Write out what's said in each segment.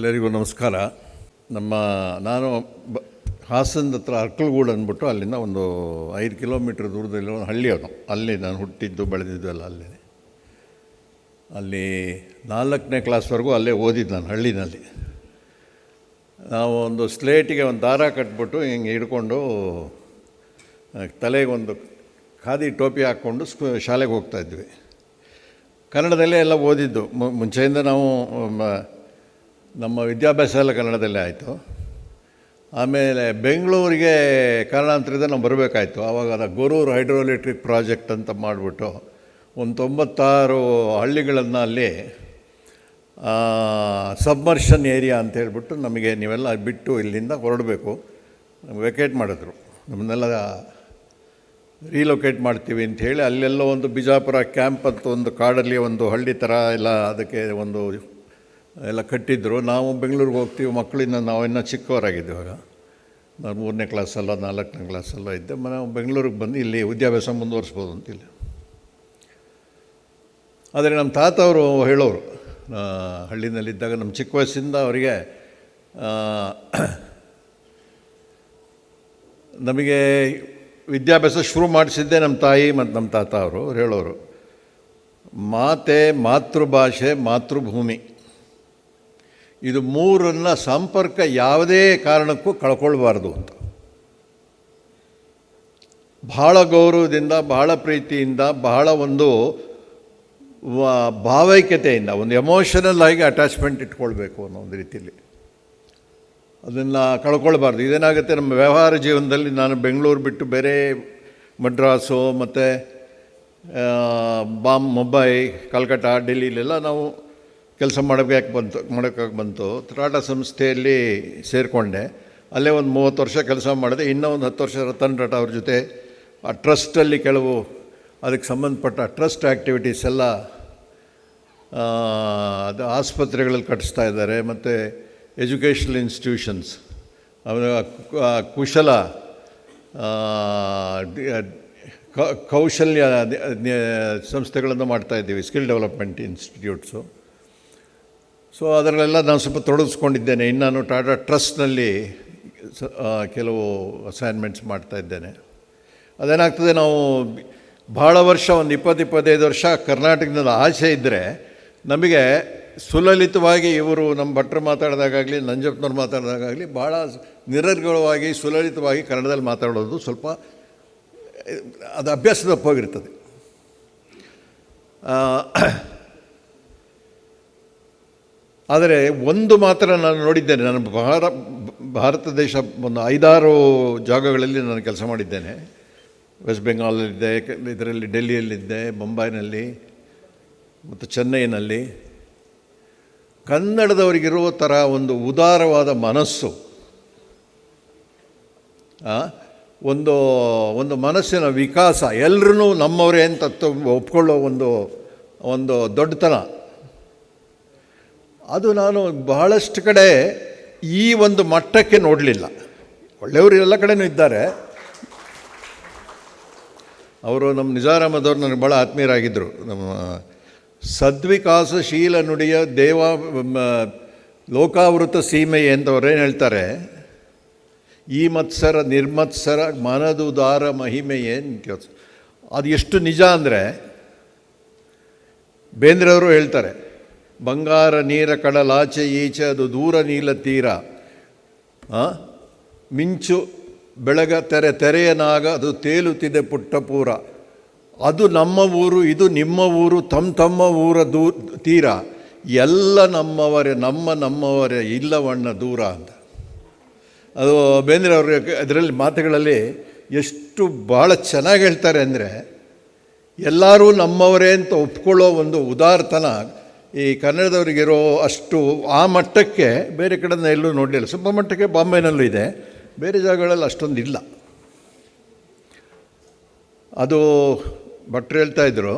ಎಲ್ಲರಿಗೂ ನಮಸ್ಕಾರ. ನಮ್ಮ ನಾನು ಬ, ಹಾಸನದ ಹತ್ರ ಅರ್ಕಲ್ಗೂಡು ಅಂದ್ಬಿಟ್ಟು ಅಲ್ಲಿಂದ ಒಂದು ಐದು ಕಿಲೋಮೀಟ್ರ್ ದೂರದಲ್ಲಿ ಒಂದು ಹಳ್ಳಿ ಅದು. ಅಲ್ಲಿ ನಾನು ಹುಟ್ಟಿದ್ದು, ಬೆಳೆದಿದ್ದು ಎಲ್ಲ ಅಲ್ಲಿ. ಅಲ್ಲಿ ನಾಲ್ಕನೇ ಕ್ಲಾಸ್ವರೆಗೂ ಅಲ್ಲೇ ಓದಿದ್ದು ನಾನು ಹಳ್ಳಿನಲ್ಲಿ. ನಾವು ಒಂದು ಸ್ಲೇಟಿಗೆ ಒಂದು ದಾರ ಕಟ್ಬಿಟ್ಟು ಹಿಂಗೆ ಹಿಡ್ಕೊಂಡು ತಲೆಗೆ ಒಂದು ಖಾದಿ ಟೋಪಿ ಹಾಕ್ಕೊಂಡು ಸ್ಕೂ, ಶಾಲೆಗೆ ಹೋಗ್ತಾಯಿದ್ವಿ ಕನ್ನಡದಲ್ಲೇ ಎಲ್ಲ ಓದಿದ್ದು. ಮುಂಚೆಯಿಂದ ನಾವು ನಮ್ಮ ವಿದ್ಯಾಭ್ಯಾಸ ಎಲ್ಲ ಕನ್ನಡದಲ್ಲೇ ಆಯಿತು. ಆಮೇಲೆ ಬೆಂಗಳೂರಿಗೆ ಕಾರಣಾಂತರದಿಂದ ನಾವು ಬರಬೇಕಾಯ್ತು. ಆವಾಗ ಅದು ಗೊರೂರು ಹೈಡ್ರೋಎಲೆಕ್ಟ್ರಿಕ್ ಪ್ರಾಜೆಕ್ಟ್ ಅಂತ ಮಾಡಿಬಿಟ್ಟು ಒಂದು ತೊಂಬತ್ತಾರು ಹಳ್ಳಿಗಳನ್ನು ಅಲ್ಲಿ ಸಬ್ಮರ್ಷನ್ ಏರಿಯಾ ಅಂತ ಹೇಳಿಬಿಟ್ಟು ನಮಗೆ ನೀವೆಲ್ಲ ಬಿಟ್ಟು ಇಲ್ಲಿಂದ ಹೊರಡಬೇಕು. ವೆಕೇಟ್ ಮಾಡಿದ್ರು. ನಮ್ಮನ್ನೆಲ್ಲ ರೀಲೊಕೇಟ್ ಮಾಡ್ತೀವಿ ಅಂತ ಹೇಳಿ ಅಲ್ಲೆಲ್ಲ ಒಂದು ಬಿಜಾಪುರ ಕ್ಯಾಂಪ್ ಅಂತ ಒಂದು ಕಾಡಲ್ಲಿ ಒಂದು ಹಳ್ಳಿ ಥರ ಎಲ್ಲ ಅದಕ್ಕೆ ಒಂದು ಎಲ್ಲ ಕಟ್ಟಿದ್ರು. ನಾವು ಬೆಂಗಳೂರಿಗೆ ಹೋಗ್ತೀವಿ, ಮಕ್ಕಳಿಂದ ನಾವು ಇನ್ನೂ ಚಿಕ್ಕವರಾಗಿದ್ದೆ ಇವಾಗ. ನಾನು ಮೂರನೇ ಕ್ಲಾಸಲ್ಲ, ನಾಲ್ಕನೇ ಕ್ಲಾಸಲ್ಲ ಇದ್ದೆ. ನಾವು ಬೆಂಗಳೂರಿಗೆ ಬಂದು ಇಲ್ಲಿ ವಿದ್ಯಾಭ್ಯಾಸ ಮುಂದುವರಿಸ್ಬೋದು ಅಂತಿಲ್ಲ ಆದರೆ ನಮ್ಮ ತಾತ ಅವರು ಹೇಳೋರು ಹಳ್ಳಿನಲ್ಲಿದ್ದಾಗ ನಮ್ಮ ಚಿಕ್ಕ ವಯಸ್ಸಿಂದ ಅವರಿಗೆ ನಮಗೆ ವಿದ್ಯಾಭ್ಯಾಸ ಶುರು ಮಾಡಿಸಿದ್ದೆ ನಮ್ಮ ತಾಯಿ ಮತ್ತು ನಮ್ಮ ತಾತ ಅವ್ರು ಹೇಳೋರು. ಮಾತೆ ಮಾತೃಭಾಷೆ, ಮಾತೃಭೂಮಿ. ಇದು ಮೂರನ್ನ ಸಂಪರ್ಕ ಯಾವುದೇ ಕಾರಣಕ್ಕೂ ಕಳ್ಕೊಳ್ಬಾರ್ದು ಅಂತ. ಬಹಳ ಗೌರವದಿಂದ, ಬಹಳ ಪ್ರೀತಿಯಿಂದ, ಬಹಳ ಒಂದು ಭಾವೈಕ್ಯತೆಯಿಂದ, ಒಂದು ಎಮೋಷನಲ್ ಆಗಿ ಅಟ್ಯಾಚ್ಮೆಂಟ್ ಇಟ್ಕೊಳ್ಬೇಕು ಅನ್ನೋ ಒಂದು ರೀತಿಯಲ್ಲಿ. ಅದನ್ನು ಕಳ್ಕೊಳ್ಬಾರ್ದು. ಇದೇನಾಗುತ್ತೆ, ನಮ್ಮ ವ್ಯವಹಾರ ಜೀವನದಲ್ಲಿ ನಾನು ಬೆಂಗಳೂರು ಬಿಟ್ಟು ಬೇರೆ ಮಡ್ರಾಸು ಮತ್ತು ಬಾಂಬ್, ಮುಂಬೈ ಕಲ್ಕಟ್ಟಾ ಡೆಲ್ಲಿಲೆಲ್ಲ ನಾವು ಕೆಲಸ ಮಾಡೋಕ್ಕೆ ಬಂತು, ಮಾಡೋಕ್ಕಾಗಿ ಬಂತು, ತ್ರಾಟ ಸಂಸ್ಥೆಯಲ್ಲಿ ಸೇರಿಕೊಂಡೆ. ಅಲ್ಲೇ ಒಂದು ಮೂವತ್ತು ವರ್ಷ ಕೆಲಸ ಮಾಡಿದೆ. ಇನ್ನೂ ಒಂದು ಹತ್ತು ವರ್ಷ ರತನ್ ಟಾಟಾ ಅವ್ರ ಜೊತೆ ಆ ಟ್ರಸ್ಟಲ್ಲಿ ಕೆಲವು ಅದಕ್ಕೆ ಸಂಬಂಧಪಟ್ಟ ಟ್ರಸ್ಟ್ ಆ್ಯಕ್ಟಿವಿಟೀಸ್ ಎಲ್ಲ ಅದು ಆಸ್ಪತ್ರೆಗಳಲ್ಲಿ ಕಟ್ಟಿಸ್ತಾ ಇದ್ದಾರೆ. ಮತ್ತು ಎಜುಕೇಷನಲ್ ಇನ್ಸ್ಟಿಟ್ಯೂಷನ್ಸ್ ಕುಶಲ ಕೌಶಲ್ಯ ಸಂಸ್ಥೆಗಳನ್ನು ಮಾಡ್ತಾಯಿದ್ದೀವಿ ಸ್ಕಿಲ್ ಡೆವಲಪ್ಮೆಂಟ್ ಇನ್ಸ್ಟಿಟ್ಯೂಟ್ಸು ಸೊ ಅದರಲ್ಲೆಲ್ಲ ನಾನು ಸ್ವಲ್ಪ ತೊಡಗಿಸ್ಕೊಂಡಿದ್ದೇನೆ. ಇನ್ನು ನಾನು ಟಾಟಾ ಟ್ರಸ್ಟ್ನಲ್ಲಿ ಕೆಲವು ಅಸೈನ್ಮೆಂಟ್ಸ್ ಮಾಡ್ತಾ ಇದ್ದೇನೆ. ಅದೇನಾಗ್ತದೆ, ನಾವು ಭಾಳ ವರ್ಷ ಒಂದು ಇಪ್ಪತ್ತು, ಇಪ್ಪತ್ತೈದು ವರ್ಷ ಕರ್ನಾಟಕದಲ್ಲಿ ಆಸೆ ಇದ್ದರೆ ನಮಗೆ ಸುಲಲಿತವಾಗಿ ಇವರು ನಮ್ಮ ಭಟ್ರು ಮಾತಾಡಿದಾಗಲಿ ನಂಜಪ್ಪನವ್ರು ಮಾತಾಡಿದಾಗಲಿ ಭಾಳ ನಿರರ್ಗಳವಾಗಿ, ಸುಲಲಿತವಾಗಿ ಕನ್ನಡದಲ್ಲಿ ಮಾತಾಡೋದು ಸ್ವಲ್ಪ, ಅದು ಅಭ್ಯಾಸದ ತಪ್ಪೋಗಿರ್ತದೆ ಆದರೆ ಒಂದು ಮಾತ್ರ ನಾನು ನೋಡಿದ್ದೇನೆ. ನಾನು ಭಾರ, ಭಾರತ ದೇಶ ಒಂದು ಐದಾರು ಜಾಗಗಳಲ್ಲಿ ನಾನು ಕೆಲಸ ಮಾಡಿದ್ದೇನೆ. ವೆಸ್ಟ್ ಬೆಂಗಾಲಲ್ಲಿದ್ದೆ, ಇದರಲ್ಲಿ ಡೆಲ್ಲಿಯಲ್ಲಿದ್ದೆ, ಮುಂಬೈನಲ್ಲಿ, ಮತ್ತು ಚೆನ್ನೈನಲ್ಲಿ. ಕನ್ನಡದವರಿಗಿರುವ ಥರ ಒಂದು ಉದಾರವಾದ ಮನಸ್ಸು ಒಂದು ಒಂದು ಮನಸ್ಸಿನ ವಿಕಾಸ ಎಲ್ಲರೂ ನಮ್ಮವರೇ ಅಂತ ಒಪ್ಕೊಳ್ಳೋ ಒಂದು ಒಂದು ದೊಡ್ಡತನ. ಅದು ನಾನು ಬಹಳಷ್ಟು ಕಡೆ ಈ ಒಂದು ಮಟ್ಟಕ್ಕೆ ನೋಡಲಿಲ್ಲ. ಒಳ್ಳೆಯವರು ಎಲ್ಲ ಕಡೆನೂ ಇದ್ದಾರೆ. ಅವರು ನಮ್ಮ ನಿಜಾರಾಮದವ್ರು ನನಗೆ ಭಾಳ ಆತ್ಮೀಯರಾಗಿದ್ದರು. ನಮ್ಮ ಸದ್ವಿಕಾಸಶೀಲ ನುಡಿಯ ದೇವ ಲೋಕಾವೃತ ಸೀಮೆ ಅಂತ ಅವ್ರೇನು ಹೇಳ್ತಾರೆ? ಈ ಮತ್ಸರ ನಿರ್ಮತ್ಸರ ಮನದುದಾರ ಕೇಳ್ತಾರೆ ಅದು ಎಷ್ಟು ನಿಜ ಅಂದರೆ ಬೇಂದ್ರವರು ಹೇಳ್ತಾರೆ ಬಂಗಾರ ನೀರ ಕಡಲಾಚೆ ಈಚೆ, ಅದು ದೂರ ನೀಲ ತೀರ? ಮಿಂಚು ಬೆಳಗ ತೆರೆ ತೆರೆಯನಾಗ ಅದು ತೇಲುತ್ತಿದೆ ಪುಟ್ಟಪೂರ ಅದು ನಮ್ಮ ಊರು, ಇದು ನಿಮ್ಮ ಊರು ತಮ್ಮ ತಮ್ಮ ಊರ ದೂ, ತೀರ. ಎಲ್ಲ ನಮ್ಮವರೇ, ನಮ್ಮ ನಮ್ಮವರೇ, ಇಲ್ಲವಣ್ಣ ದೂರ ಅಂತ. ಅದು ಬೇಂದ್ರೆ ಅವರು ಅದರಲ್ಲಿ ಮಾತುಗಳಲ್ಲಿ ಎಷ್ಟು ಭಾಳ ಚೆನ್ನಾಗಿ ಹೇಳ್ತಾರೆ ಅಂದರೆ, ಎಲ್ಲರೂ ನಮ್ಮವರೇ ಅಂತ ಒಪ್ಕೊಳ್ಳೋ ಒಂದು ಉದಾರತನ ಈ ಕನ್ನಡದವರಿಗಿರೋ ಅಷ್ಟು ಆ ಮಟ್ಟಕ್ಕೆ ಬೇರೆ ಕಡೆಯಿಂದ ಎಲ್ಲೂ ನೋಡಲಿಲ್ಲ. ಸ್ವಲ್ಪ ಮಟ್ಟಕ್ಕೆ ಬಾಂಬೆನಲ್ಲೂ ಇದೆ. ಬೇರೆ ಜಾಗಗಳಲ್ಲಿ ಅಷ್ಟೊಂದು ಇಲ್ಲ. ಅದು ಭಟ್ರು ಹೇಳ್ತಾ ಇದ್ರು,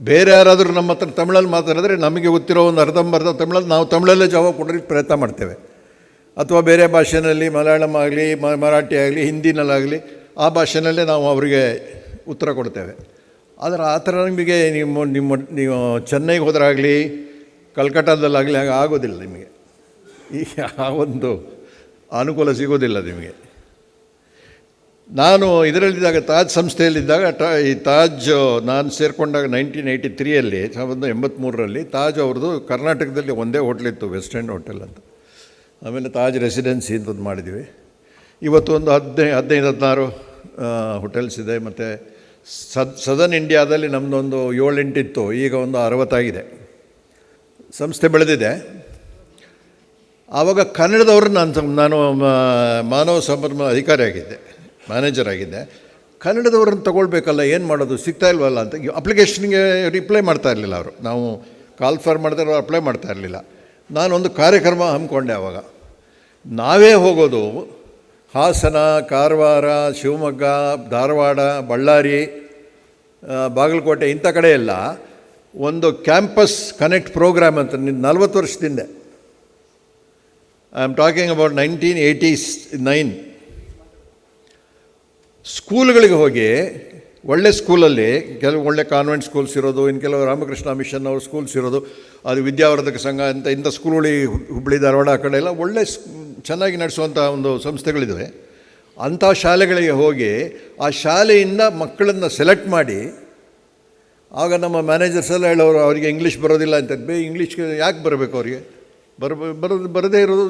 ಬೇರೆ ಯಾರಾದರೂ ನಮ್ಮ ಹತ್ರ ತಮಿಳಲ್ಲಿ ಮಾತಾಡಿದ್ರೆ ನಮಗೆ ಗೊತ್ತಿರೋ ಒಂದು ಅರ್ಧಂಬರ್ಧ ತಮಿಳಲ್ಲಿ ನಾವು ತಮಿಳಲ್ಲೇ ಜವಾಬ್ ಕೊಡೋಕ್ಕೆ ಪ್ರಯತ್ನ ಮಾಡ್ತೇವೆ. ಅಥವಾ ಬೇರೆ ಭಾಷೆಯಲ್ಲಿ ಮಲಯಾಳಂ ಆಗಲಿ ಮರಾಠಿ ಆಗಲಿ, ಹಿಂದಿನಲ್ಲಾಗಲಿ, ಆ ಭಾಷೆಯಲ್ಲೇ ನಾವು ಅವರಿಗೆ ಉತ್ತರ ಕೊಡ್ತೇವೆ. ಆದರೆ ಆ ಥರ ನಿಮಗೆ ನಿಮ್ಮ ನಿಮ್ಮ, ನೀವು ಚೆನ್ನೈಗೆ ಹೋದ್ರಾಗಲಿ ಕಲ್ಕಟ್ಟಾದಲ್ಲಾಗಲಿ ಹಾಗೆ ಆಗೋದಿಲ್ಲ ನಿಮಗೆ. ಈ ಆ ಒಂದು ಅನುಕೂಲ ಸಿಗೋದಿಲ್ಲ ನಿಮಗೆ. ನಾನು ಇದರಲ್ಲಿದ್ದಾಗ ತಾಜ್ ಸಂಸ್ಥೆಯಲ್ಲಿದ್ದಾಗ ಟ ಈ ತಾಜ್ ನಾನು ಸೇರಿಕೊಂಡಾಗ ನೈನ್ಟೀನ್ ಏಯ್ಟಿ ತ್ರೀಯಲ್ಲಿ, ಸಾವಿರದ ಎಂಬತ್ತ್ಮೂರರಲ್ಲಿ ತಾಜ್ ಅವ್ರದ್ದು ಕರ್ನಾಟಕದಲ್ಲಿ ಒಂದೇ ಹೋಟ್ಲಿತ್ತು ವೆಸ್ಟ್ ಎಂಡ್ ಹೋಟೆಲ್ ಅಂತ. ಆಮೇಲೆ ತಾಜ್ ರೆಸಿಡೆನ್ಸಿ ಅಂತದ್ದು ಮಾಡಿದ್ವಿ. ಇವತ್ತು ಒಂದು ಹದಿನೈದು ಹದಿನೈದು ಹದಿನಾರು ಹೋಟೆಲ್ಸ್ ಇದೆ, ಮತ್ತು ಸದ್, ಸದರ್ನ್ ಇಂಡಿಯಾದಲ್ಲಿ ನಮ್ಮದೊಂದು ಏಳೆಂಟಿತ್ತು, ಈಗ ಒಂದು ಅರವತ್ತಾಗಿದೆ. ಸಂಸ್ಥೆ ಬೆಳೆದಿದೆ. ಆವಾಗ ಕನ್ನಡದವ್ರು ನಾನು ನಾನು ಮಾನವ ಸಂಪನ್ಮೂಲ ಅಧಿಕಾರಿ ಆಗಿದ್ದೆ ಮ್ಯಾನೇಜರ್ ಆಗಿದ್ದೆ. ಕನ್ನಡದವ್ರನ್ನ ತೊಗೊಳ್ಬೇಕಲ್ಲ, ಏನು ಮಾಡೋದು, ಸಿಗ್ತಾ ಇಲ್ವಲ್ಲ ಅಂತ ಅಪ್ಲಿಕೇಶನ್ಗೆ ರಿಪ್ಲೈ ಮಾಡ್ತಾ ಇರಲಿಲ್ಲ ಅವರು. ನಾವು ಕಾಲ್ ಫಾರ್ ಮಾಡಿದ್ರೆ ಅಪ್ಲೈ ಮಾಡ್ತಾ ಇರಲಿಲ್ಲ. ನಾನೊಂದು ಕಾರ್ಯಕ್ರಮ ಹಮ್ಮಿಕೊಂಡೆ ಆವಾಗ. ನಾವೇ ಹೋಗೋದು ಹಾಸನ, ಕಾರವಾರ, ಶಿವಮೊಗ್ಗ, ಧಾರವಾಡ, ಬಳ್ಳಾರಿ ಬಾಗಲಕೋಟೆ ಇಂಥ ಕಡೆ ಎಲ್ಲ ಒಂದು ಕ್ಯಾಂಪಸ್ ಕನೆಕ್ಟ್ ಪ್ರೋಗ್ರಾಮ್ ಅಂತ ನಲ್ವತ್ತು ವರ್ಷದಿಂದ. I am talking about nineteen eighty nine ಸ್ಕೂಲ್ಗಳಿಗೆ ಹೋಗಿ ಒಳ್ಳೆ ಸ್ಕೂಲಲ್ಲಿ ಕೆಲವು ಒಳ್ಳೆ ಕಾನ್ವೆಂಟ್ ಸ್ಕೂಲ್ಸ್ ಇರೋದು, ಇನ್ನು ಕೆಲವು ರಾಮಕೃಷ್ಣ ಮಿಷನ್ ಅವ್ರ ಸ್ಕೂಲ್ಸ್ ಇರೋದು, ಅದು ವಿದ್ಯಾವರ್ಧಕ ಸಂಘ ಅಂತ ಇಂಥ ಸ್ಕೂಲ್ಗಳಿಗೆ ಹುಬ್ಬಳ್ಳಿ, ಧಾರವಾಡ ಆ ಕಡೆ ಎಲ್ಲ ಒಳ್ಳೆ ಚೆನ್ನಾಗಿ ನಡೆಸುವಂಥ ಒಂದು ಸಂಸ್ಥೆಗಳಿದ್ದಾವೆ ಅಂಥ ಶಾಲೆಗಳಿಗೆ ಹೋಗಿ ಆ ಶಾಲೆಯಿಂದ ಮಕ್ಕಳನ್ನು ಸೆಲೆಕ್ಟ್ ಮಾಡಿ, ಆಗ ನಮ್ಮ ಮ್ಯಾನೇಜರ್ಸ್ ಎಲ್ಲ ಹೇಳೋರು, ಅವರಿಗೆ ಇಂಗ್ಲೀಷ್ ಬರೋದಿಲ್ಲ ಅಂತ. ಬೇ ಇಂಗ್ಲೀಷ್ಗೆ ಯಾಕೆ ಬರಬೇಕು ಅವರಿಗೆ? ಬರ ಬರೋದು ಬರದೇ ಇರೋದು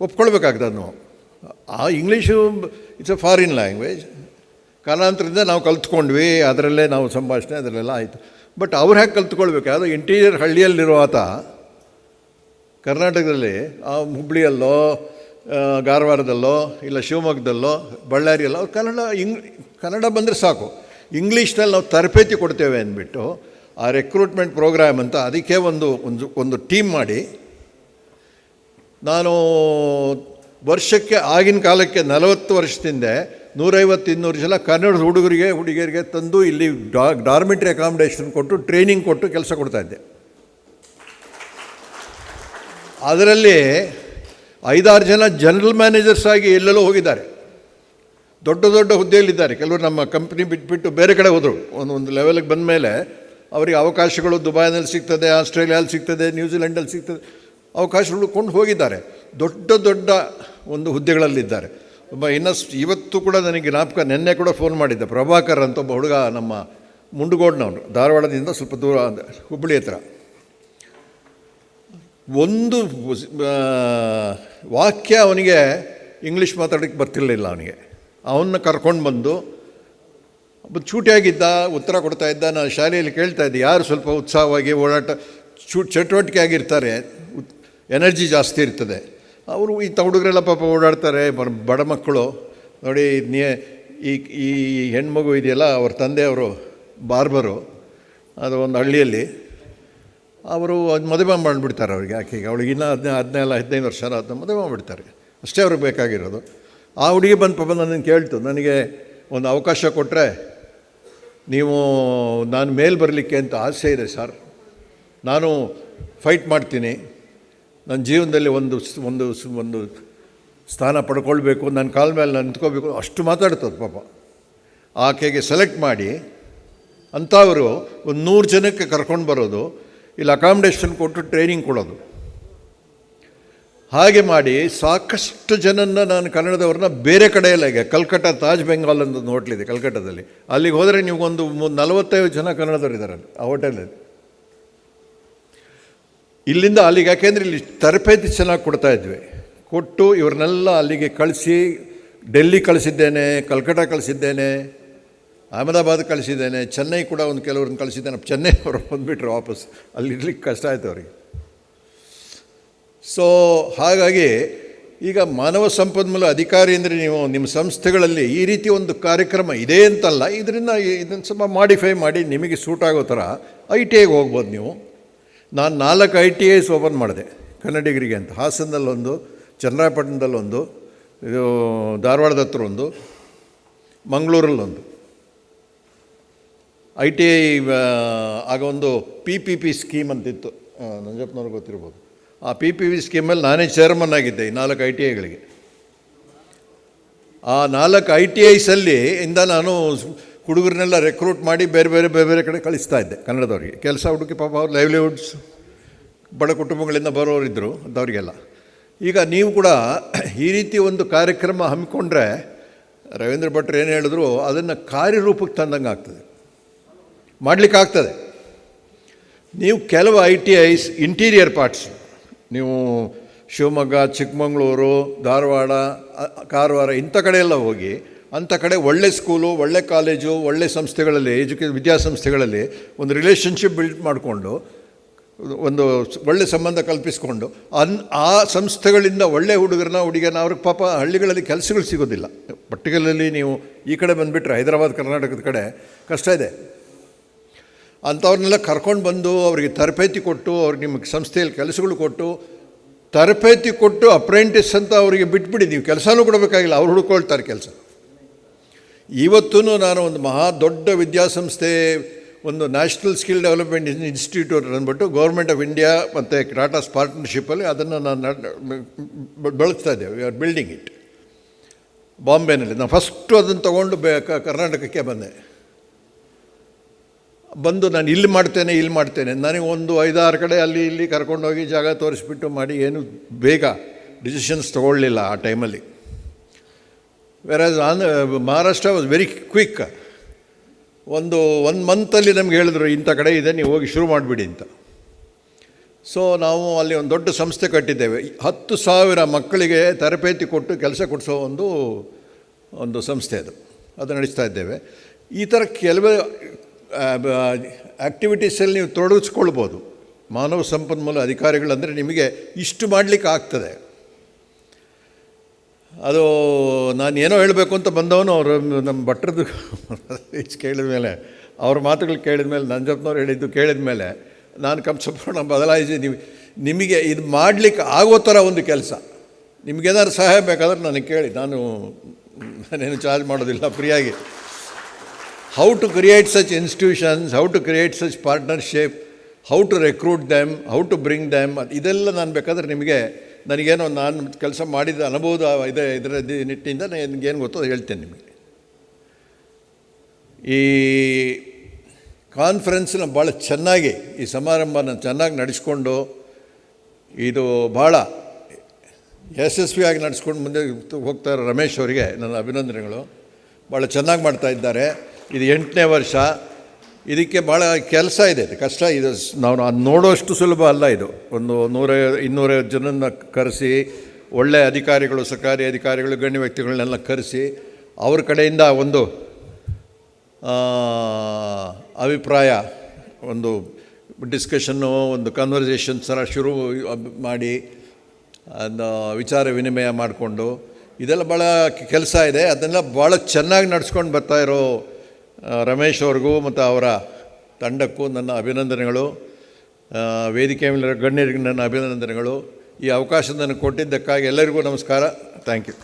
ಒಪ್ಕೊಳ್ಬೇಕಾಗ್ತದೆ ನಾವು. ಆ English it's a foreign language ಕಾಲಾಂತರದಿಂದ ನಾವು ಕಲ್ತ್ಕೊಂಡ್ವಿ, ಅದರಲ್ಲೇ ನಾವು ಸಂಭಾಷಣೆ, ಅದರಲ್ಲೆಲ್ಲ ಆಯಿತು. ಬಟ್ ಅವ್ರು ಹೇಗೆ ಕಲ್ತ್ಕೊಳ್ಬೇಕು? ಅದು ಇಂಟೀರಿಯರ್ ಹಳ್ಳಿಯಲ್ಲಿರೋ ಆತ, ಕರ್ನಾಟಕದಲ್ಲಿ, ಆ ಹುಬ್ಳಿಯಲ್ಲೋ ಧಾರವಾಡದಲ್ಲೋ, ಇಲ್ಲ ಶಿವಮೊಗ್ಗದಲ್ಲೋ, ಬಳ್ಳಾರಿಯಲ್ಲೋ, ಅವ್ರು ಕನ್ನಡ ಇಂಗ್, ಕನ್ನಡ ಬಂದರೆ ಸಾಕು. ಇಂಗ್ಲೀಷ್ನಲ್ಲಿ ನಾವು ತರಬೇತಿ ಕೊಡ್ತೇವೆ ಅಂದ್ಬಿಟ್ಟು, ಆ ರೆಕ್ರೂಟ್ಮೆಂಟ್ ಪ್ರೋಗ್ರಾಮ್ ಅಂತ ಅದಕ್ಕೆ ಒಂದು ಒಂದು ಒಂದು ಟೀಮ್ ಮಾಡಿ, ನಾನು ವರ್ಷಕ್ಕೆ ಆಗಿನ ಕಾಲಕ್ಕೆ ನಲವತ್ತು ವರ್ಷದಿಂದ ನೂರೈವತ್ತು ಇನ್ನೂರು ಜನ ಕನ್ನಡದ ಹುಡುಗರಿಗೆ, ಹುಡುಗಿಯರಿಗೆ ತಂದು ಇಲ್ಲಿ ಡಾ, ಡಾರ್ಮೆಟ್ರಿ ಅಕಾಮಿಡೇಷನ್ ಕೊಟ್ಟು ಟ್ರೈನಿಂಗ್ ಕೊಟ್ಟು ಕೆಲಸ ಕೊಡ್ತಾಯಿದ್ದೆ ಅದರಲ್ಲಿ ಐದಾರು ಜನ ಜನರಲ್ ಮ್ಯಾನೇಜರ್ಸ್ ಆಗಿ ಎಲ್ಲೆಲ್ಲೋ ಹೋಗಿದ್ದಾರೆ. ದೊಡ್ಡ ದೊಡ್ಡ ಹುದ್ದೆಯಲ್ಲಿದ್ದಾರೆ. ಕೆಲವರು ನಮ್ಮ ಕಂಪ್ನಿ ಬಿಟ್ಬಿಟ್ಟು ಬೇರೆ ಕಡೆ ಹೋದರು. ಒಂದು ಒಂದು ಲೆವೆಲ್ಗೆ ಬಂದ ಮೇಲೆ ಅವರಿಗೆ ಅವಕಾಶಗಳು ದುಬೈನಲ್ಲಿ ಸಿಗ್ತದೆ ಆಸ್ಟ್ರೇಲಿಯಲ್ಲಿ ಸಿಗ್ತದೆ, ನ್ಯೂಜಿಲೆಂಡಲ್ಲಿ ಸಿಗ್ತದೆ. ಅವಕಾಶಗಳು ಕೊಂಡು ಹೋಗಿದ್ದಾರೆ. ದೊಡ್ಡ ದೊಡ್ಡ ಒಂದು ಹುದ್ದೆಗಳಲ್ಲಿದ್ದಾರೆ. ಒಬ್ಬ ಇನ್ನಷ್ಟು ಇವತ್ತು ಕೂಡ ನನಗೆ ಜ್ಞಾಪಕ, ನಿನ್ನೆ ಕೂಡ ಫೋನ್ ಮಾಡಿದ್ದೆ. ಪ್ರಭಾಕರ್ ಅಂತ ಒಬ್ಬ ಹುಡುಗ ನಮ್ಮ ಮುಂಡುಗೋಡ್ನವನು, ಧಾರವಾಡದಿಂದ ಸ್ವಲ್ಪ ದೂರ ಹುಬ್ಬಳ್ಳಿ ಹತ್ರ. ಒಂದು ವಾಕ್ಯ ಅವನಿಗೆ ಇಂಗ್ಲೀಷ್ ಮಾತಾಡೋಕ್ಕೆ ಬರ್ತಿರಲಿಲ್ಲ ಅವನಿಗೆ. ಅವನ್ನ ಕರ್ಕೊಂಡು ಬಂದು, ಒಬ್ಬ ಚೂಟಿಯಾಗಿದ್ದ, ಉತ್ತರ ಕೊಡ್ತಾ ಇದ್ದ, ನಾನು ಶಾಲೆಯಲ್ಲಿ ಕೇಳ್ತಾ ಇದ್ದೆ, ಯಾರು ಸ್ವಲ್ಪ ಉತ್ಸಾಹವಾಗಿ ಓಡಾಟ, ಚೂ, ಚಟುವಟಿಕೆ ಆಗಿರ್ತಾರೆ ಎನರ್ಜಿ ಜಾಸ್ತಿ ಇರ್ತದೆ. ಅವರು ಈ ಹುಡುಗರೆಲ್ಲ ಪಾಪ ಓಡಾಡ್ತಾರೆ ಬಡ ಮಕ್ಕಳು. ನೋಡಿ ಈ ಈ ಹೆಣ್ಮಗು ಇದೆಯಲ್ಲ, ಅವ್ರ ತಂದೆಯವರು ಬಾರ್ಬರು, ಅದು ಒಂದು ಹಳ್ಳಿಯಲ್ಲಿ. ಅವರು ಅದು ಮದುವೆ ಮಾಡಿಬಿಡ್ತಾರೆ ಅವ್ರಿಗೆ ಆಕೆಗೆ. ಅವಳಿಗೆ ಇನ್ನೂ ಹದಿನೈದು ಹದಿನೈದು ಹದಿನೈದು ವರ್ಷ ಅದನ್ನ ಮದುವೆ ಮಾಡಿಬಿಡ್ತಾರೆ. ಅಷ್ಟೇ ಅವ್ರಿಗೆ ಬೇಕಾಗಿರೋದು. ಆ ಹುಡುಗಿ ಬಂದು ಪಾಪ ನನ್ನನ್ನು ಕೇಳ್ತು, ನನಗೆ ಒಂದು ಅವಕಾಶ ಕೊಟ್ಟರೆ ನೀವು ನಾನು ಮೇಲೆ ಬರಲಿಕ್ಕೆ ಅಂತ ಆಸೆ ಇದೆ ಸರ್. ನಾನು ಫೈಟ್ ಮಾಡ್ತೀನಿ. ನನ್ನ ಜೀವನದಲ್ಲಿ ಒಂದು ಒಂದು ಒಂದು ಸ್ಥಾನ ಪಡ್ಕೊಳ್ಬೇಕು, ನನ್ನ ಕಾಲ ಮೇಲೆ ನಾನು ನಿಂತ್ಕೋಬೇಕು ಅಷ್ಟು ಮಾತಾಡ್ತದೆ ಪಾಪ. ಆಕೆಗೆ ಸೆಲೆಕ್ಟ್ ಮಾಡಿ, ಅಂಥವರು ಒಂದು ನೂರು ಜನಕ್ಕೆ ಕರ್ಕೊಂಡು ಬರೋದು, ಇಲ್ಲಿ ಅಕಾಮಿಡೇಷನ್ ಕೊಟ್ಟು ಟ್ರೈನಿಂಗ್ ಕೊಡೋದು. ಹಾಗೆ ಮಾಡಿ ಸಾಕಷ್ಟು ಜನನ್ನ ನಾನು ಕನ್ನಡದವ್ರನ್ನ ಬೇರೆ ಕಡೆಯಲ್ಲ ಈಗ ಕಲ್ಕಟ್ಟ ತಾಜ್ ಬೆಂಗಾಲ್ ಅಂತ ಒಂದು ಹೋಟ್ಲಿದೆ ಕಲ್ಕಟ್ಟದಲ್ಲಿ ಅಲ್ಲಿಗೆ ಹೋದರೆ ಒಂದು ಮೂ- ನಲವತ್ತೈದು ಜನ ಕನ್ನಡದವ್ರು ಇದ್ದಾರೆ ಆ ಹೋಟೆಲಲ್ಲಿ ಇಲ್ಲಿಂದ ಅಲ್ಲಿಗೆ, ಯಾಕೆಂದರೆ ಇಲ್ಲಿ ತರಬೇತಿ ಚೆನ್ನಾಗಿ ಕೊಡ್ತಾ ಇದ್ವಿ. ಕೊಟ್ಟು ಇವ್ರನ್ನೆಲ್ಲ ಅಲ್ಲಿಗೆ ಕಳಿಸಿ, ಡೆಲ್ಲಿ ಕಳಿಸಿದ್ದೇನೆ ಕಲ್ಕಟ್ಟ ಕಳಿಸಿದ್ದೇನೆ, ಅಹಮದಾಬಾದ್ ಕಳಿಸಿದ್ದೇನೆ, ಚೆನ್ನೈ ಕೂಡ ಒಂದು ಕೆಲವ್ರನ್ನ ಕಳಿಸಿದ್ದೇನೆ. ಚೆನ್ನೈ ಅವರು ಬಂದುಬಿಟ್ರು ವಾಪಸ್. ಅಲ್ಲಿ ಇರ್ಲಿಕ್ಕೆ ಕಷ್ಟ ಆಯಿತು ಅವ್ರಿಗೆ. ಸೊ ಹಾಗಾಗಿ ಈಗ ಮಾನವ ಸಂಪನ್ಮೂಲ ಅಧಿಕಾರಿ ಅಂದರೆ ನೀವು ನಿಮ್ಮ ಸಂಸ್ಥೆಗಳಲ್ಲಿ ಈ ರೀತಿ ಒಂದು ಕಾರ್ಯಕ್ರಮ ಇದೆ ಅಂತಲ್ಲ, ಇದರಿಂದ ಇದನ್ನು ಸ್ವಲ್ಪ ಮಾಡಿಫೈ ಮಾಡಿ ನಿಮಗೆ ಸೂಟ್ ಆಗೋ ಥರ ಐ ಟಿ ಐಗೆ ಹೋಗ್ಬೋದು ನೀವು. ನಾನು ನಾಲ್ಕು ಐ ಟಿ ಐಸ್ ಓಪನ್ ಮಾಡಿದೆ ಕನ್ನಡಿಗರಿಗೆ ಅಂತ. ಹಾಸನದಲ್ಲೊಂದು, ಚನ್ನರಾಯಪಟ್ಟಣದಲ್ಲೊಂದು, ಇದು ಧಾರವಾಡದ ಹತ್ರ ಒಂದು ಮಂಗಳೂರಲ್ಲೊಂದು ಐ ಟಿ ಐ ಆಗ ಒಂದು ಪಿ ಪಿ ಪಿ ಸ್ಕೀಮ್ ಅಂತಿತ್ತು. ನಂಜಪ್ಪನವ್ರಿಗೆ ಗೊತ್ತಿರ್ಬೋದು. ಆ ಪಿ ಪಿ ಪಿ ಸ್ಕೀಮಲ್ಲಿ ನಾನೇ ಚೇರ್ಮನ್ ಆಗಿದ್ದೆ ಈ ನಾಲ್ಕು ಐ ಟಿ ಐಗಳಿಗೆ ಆ ನಾಲ್ಕು ಐ ಟಿ ಐಸಲ್ಲಿ ಇಂದ ನಾನು ಹುಡುಗರನ್ನೆಲ್ಲ ರೆಕ್ರೂಟ್ ಮಾಡಿ ಬೇರೆ ಬೇರೆ ಬೇರೆ ಬೇರೆ ಕಡೆ ಕಳಿಸ್ತಾ ಇದ್ದೆ ಕನ್ನಡದವ್ರಿಗೆ. ಕೆಲಸ ಹುಡುಕಿ ಪಾಪ ಅವ್ರು ಲೈವ್ಲಿಹುಡ್ಸ್ ಬಡ ಕುಟುಂಬಗಳಿಂದ ಬರೋರಿದ್ದರು ಅಂಥವ್ರಿಗೆಲ್ಲ ಈಗ ನೀವು ಕೂಡ ಈ ರೀತಿ ಒಂದು ಕಾರ್ಯಕ್ರಮ ಹಮ್ಮಿಕೊಂಡ್ರೆ ರವೀಂದ್ರ ಭಟ್ರು ಏನು ಹೇಳಿದ್ರು, ಅದನ್ನು ಕಾರ್ಯರೂಪಕ್ಕೆ ತಂದಂಗೆ ಆಗ್ತದೆ. ಮಾಡಲಿಕ್ಕಾಗ್ತದೆ ನೀವು ಕೆಲವು I T Is interior parts ನೀವು ಶಿವಮೊಗ್ಗ, ಚಿಕ್ಕಮಗಳೂರು, ಧಾರವಾಡ ಕಾರವಾರ ಇಂಥ ಕಡೆಯೆಲ್ಲ ಹೋಗಿ ಅಂಥ ಕಡೆ ಒಳ್ಳೆ ಸ್ಕೂಲು ಒಳ್ಳೆ ಕಾಲೇಜು ಒಳ್ಳೆ ಸಂಸ್ಥೆಗಳಲ್ಲಿ, ಎಜುಕೇ, ವಿದ್ಯಾಸಂಸ್ಥೆಗಳಲ್ಲಿ ಒಂದು ರಿಲೇಷನ್ಶಿಪ್ ಬಿಲ್ಡ್ ಮಾಡಿಕೊಂಡು, ಒಂದು ಒಳ್ಳೆ ಸಂಬಂಧ ಕಲ್ಪಿಸಿಕೊಂಡು, ಅನ್, ಆ ಸಂಸ್ಥೆಗಳಿಂದ ಒಳ್ಳೆ ಹುಡುಗರನ್ನ ಹುಡುಗಿಯನ್ನ ಅವ್ರಿಗೆ ಪಾಪ ಹಳ್ಳಿಗಳಲ್ಲಿ ಕೆಲಸಗಳು ಸಿಗೋದಿಲ್ಲ. ಪರ್ಟಿಕ್ಯುಲರ್ಲಿ ನೀವು ಈ ಕಡೆ ಬಂದುಬಿಟ್ರೆ ಹೈದರಾಬಾದ್, ಕರ್ನಾಟಕದ ಕಡೆ ಕಷ್ಟ ಇದೆ. ಅಂಥವ್ರನ್ನೆಲ್ಲ ಕರ್ಕೊಂಡು ಬಂದು ಅವರಿಗೆ ತರಬೇತಿ ಕೊಟ್ಟು ಅವ್ರಿಗೆ ನಿಮಗೆ ಸಂಸ್ಥೆಯಲ್ಲಿ ಕೆಲಸಗಳು ಕೊಟ್ಟು, ತರಬೇತಿ ಕೊಟ್ಟು ಅಪ್ರೆಂಟಿಸ್ ಅಂತ ಅವರಿಗೆ ಬಿಟ್ಬಿಡಿ, ನೀವು ಕೆಲಸನೂ ಕೊಡಬೇಕಾಗಿಲ್ಲ, ಅವ್ರು ಹುಡ್ಕೊಳ್ತಾರೆ ಕೆಲಸ. ಇವತ್ತೂ ನಾನು ಒಂದು ಮಹಾ ದೊಡ್ಡ ವಿದ್ಯಾಸಂಸ್ಥೆ, ಒಂದು ನ್ಯಾಷನಲ್ ಸ್ಕಿಲ್ ಡೆವಲಪ್ಮೆಂಟ್ ಇನ್ಸ್ಟಿಟ್ಯೂಟ್ ಅಂದ್ಬಿಟ್ಟು ಗೌರ್ಮೆಂಟ್ ಆಫ್ ಇಂಡಿಯಾ ಮತ್ತು ಟಾಟಾಸ್ ಪಾರ್ಟ್ನರ್ಶಿಪ್ಪಲ್ಲಿ ಅದನ್ನು ನಾನು ಬಳಸ್ತಾ ಇದ್ದೆ ವಿ ಆರ್ ಬಿಲ್ಡಿಂಗ್ ಇಟ್ ಬಾಂಬೆನಲ್ಲಿ. ನಾನು ಫಸ್ಟು ಅದನ್ನು ತೊಗೊಂಡು ಬೇ ಕರ್ನಾಟಕಕ್ಕೆ ಬಂದೆ. ಬಂದು ನಾನು ಇಲ್ಲಿ ಮಾಡ್ತೇನೆ ಇಲ್ಲಿ ಮಾಡ್ತೇನೆ. ನನಗೆ ಒಂದು ಐದಾರು ಕಡೆ ಅಲ್ಲಿ ಇಲ್ಲಿ ಕರ್ಕೊಂಡೋಗಿ ಜಾಗ ತೋರಿಸ್ಬಿಟ್ಟು ಮಾಡಿ ಏನು ಬೇಗ ಡಿಸಿಷನ್ಸ್ ತೊಗೊಳ್ಳಿಲ್ಲ ಆ ಟೈಮಲ್ಲಿ whereas Andhra Maharashtra was very quick ಒಂದು ಒನ್ ಮಂತಲ್ಲಿ ನಮ್ಗೆ ಹೇಳಿದ್ರು, ಇಂಥ ಕಡೆ ಇದೆ, ನೀವು ಹೋಗಿ ಶುರು ಮಾಡಿಬಿಡಿ ಅಂತ. ಸೊ ನಾವು ಅಲ್ಲಿ ಒಂದು ದೊಡ್ಡ ಸಂಸ್ಥೆ ಕಟ್ಟಿದ್ದೇವೆ. ಹತ್ತು ಸಾವಿರ ಮಕ್ಕಳಿಗೆ ತರಬೇತಿ ಕೊಟ್ಟು ಕೆಲಸ ಕೊಡಿಸೋ ಒಂದು ಒಂದು ಸಂಸ್ಥೆ ಅದು. ಅದು ನಡೆಸ್ತಾ ಇದ್ದೇವೆ. ಈ ಥರ ಕೆಲವೇ ಆ್ಯಕ್ಟಿವಿಟೀಸಲ್ಲಿ ನೀವು ತೊಡಗಿಸ್ಕೊಳ್ಬೋದು. ಮಾನವ ಸಂಪನ್ಮೂಲ ಅಧಿಕಾರಿಗಳಂದರೆ ನಿಮಗೆ ಇಷ್ಟು ಮಾಡಲಿಕ್ಕೆ ಆಗ್ತದೆ. ಅದು ನಾನು ಏನೋ ಹೇಳಬೇಕು ಅಂತ ಬಂದವನು ಅವರು ನಮ್ಮ ಭಟ್ರದ್ದು ಹೆಚ್ಚು ಕೇಳಿದ ಮೇಲೆ, ಅವ್ರ ಮಾತುಗಳು ಕೇಳಿದ ಮೇಲೆ ನಂಜಪ್ಪನವ್ರು ಹೇಳಿದ್ದು ಕೇಳಿದ ಮೇಲೆ, ನಾನು ಕಂಸಪೂರ್ಣ ಬದಲಾಯಿಸಿ, ನೀವು, ನಿಮಗೆ ಇದು ಮಾಡಲಿಕ್ಕೆ ಆಗೋ ಥರ ಒಂದು ಕೆಲಸ. ನಿಮಗೇನಾದ್ರು ಸಹಾಯ ಬೇಕಾದ್ರೆ ನನಗೆ ಕೇಳಿ, ನಾನು ನಾನೇನು ಚಾರ್ಜ್ ಮಾಡೋದಿಲ್ಲ, ಫ್ರೀಯಾಗಿ. How to create such institutions how to create such partnership how to recruit them how to bring them ಇದೆಲ್ಲ ನಾನು ಬೇಕಾದ್ರೆ ನಿಮಗೆ ನನಗೇನೋ ನಾನು ಕೆಲಸ ಮಾಡಿದ ಅನುಭವದ ಇದೆ ಇದರ ನಿಟ್ಟಿಂದ ನನಗೇನು ಗೊತ್ತೋ ಹೇಳ್ತೇನೆ ನಿಮಗೆ. ಈ ಕಾನ್ಫರೆನ್ಸ್ನ ಭಾಳ ಚೆನ್ನಾಗಿ, ಈ ಸಮಾರಂಭನ ಚೆನ್ನಾಗಿ ನಡೆಸ್ಕೊಂಡು, ಇದು ಭಾಳ ಯಶಸ್ವಿಯಾಗಿ ನಡೆಸ್ಕೊಂಡು ಮುಂದೆ ಹೋಗ್ತಾ ಇರೋ ರಮೇಶ್ ಅವರಿಗೆ ನನ್ನ ಅಭಿನಂದನೆಗಳು. ಭಾಳ ಚೆನ್ನಾಗಿ ಮಾಡ್ತಾ ಇದ್ದಾರೆ. ಇದು ಎಂಟನೇ ವರ್ಷ. ಇದಕ್ಕೆ ಭಾಳ ಕೆಲಸ ಇದೆ ಕಷ್ಟ ಇದು. ನಾವು ಅದು ನೋಡೋಷ್ಟು ಸುಲಭ ಅಲ್ಲ ಇದು. ಒಂದು ನೂರ ಇನ್ನೂರೈವತ್ತು ಜನನ ಕರೆಸಿ ಒಳ್ಳೆಯ ಅಧಿಕಾರಿಗಳು, ಸರ್ಕಾರಿ ಅಧಿಕಾರಿಗಳು, ಗಣ್ಯ ವ್ಯಕ್ತಿಗಳನ್ನೆಲ್ಲ ಕರೆಸಿ, ಅವ್ರ ಕಡೆಯಿಂದ ಒಂದು ಅಭಿಪ್ರಾಯ, ಒಂದು ಡಿಸ್ಕಷನ್ನು ಒಂದು ಕನ್ವರ್ಸೇಷನ್ಸ್ ಥರ ಶುರು ಮಾಡಿ ಅದು ವಿಚಾರ ವಿನಿಮಯ ಮಾಡಿಕೊಂಡು, ಇದೆಲ್ಲ ಭಾಳ ಕೆಲಸ ಇದೆ. ಅದನ್ನೆಲ್ಲ ಭಾಳ ಚೆನ್ನಾಗಿ ನಡೆಸ್ಕೊಂಡು ಬರ್ತಾಯಿರೋ ರಮೇಶ್ ಅವ್ರಿಗೂ ಮತ್ತು ಅವರ ತಂಡಕ್ಕೂ ನನ್ನ ಅಭಿನಂದನೆಗಳು. ವೇದಿಕೆ ಮೇಲೆ ಗಣ್ಯರಿಗೆ ನನ್ನ ಅಭಿನಂದನೆಗಳು. ಈ ಅವಕಾಶ ನನಗೆ ಕೊಟ್ಟಿದ್ದಕ್ಕಾಗಿ ಎಲ್ಲರಿಗೂ ನಮಸ್ಕಾರ. Thank you